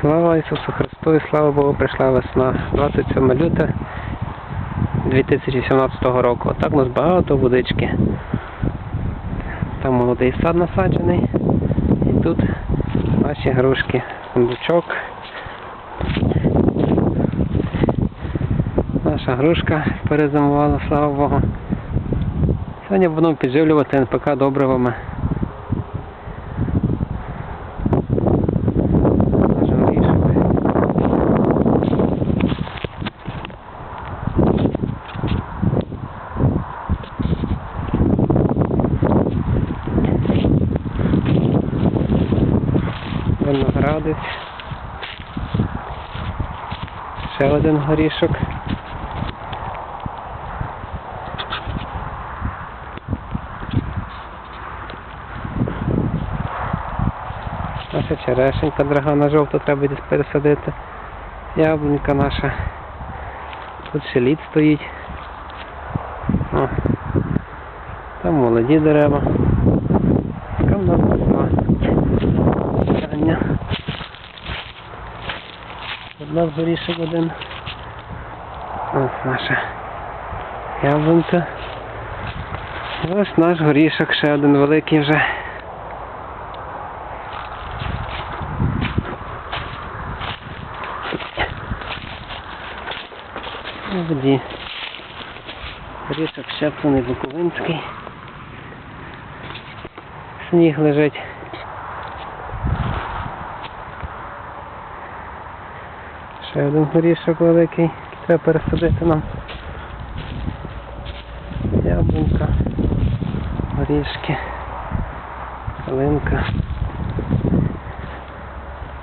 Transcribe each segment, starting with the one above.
Слава Ісусу Христу і слава Богу, прийшла весна. 27 люте 2017 року. Так у нас багато водички. Там молодий сад насаджений. І тут наші грушки. Сундучок. Наша грушка перезимувала, слава Богу. Сьогодні будемо підживлювати НПК добривами. Наш горішок. Виноградець. Ще один горішок. Наша черешенька драгана жовта, треба десь пересадити. Яблунька наша. Тут ще лід стоїть. О. Там молоді дерева. Така в нас Рання. Горішок один. Ось наша яблунька. І Ось наш горішок, ще один великий вже. Воді. Горішок щеплений Буковинський. Сніг лежить. Ще один горішок великий, треба пересадити нам. Яблунька, горішки, калинка.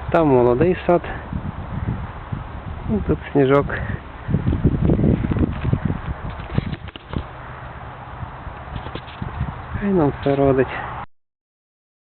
Там молодий сад. І тут сніжок. Хай нам все родить.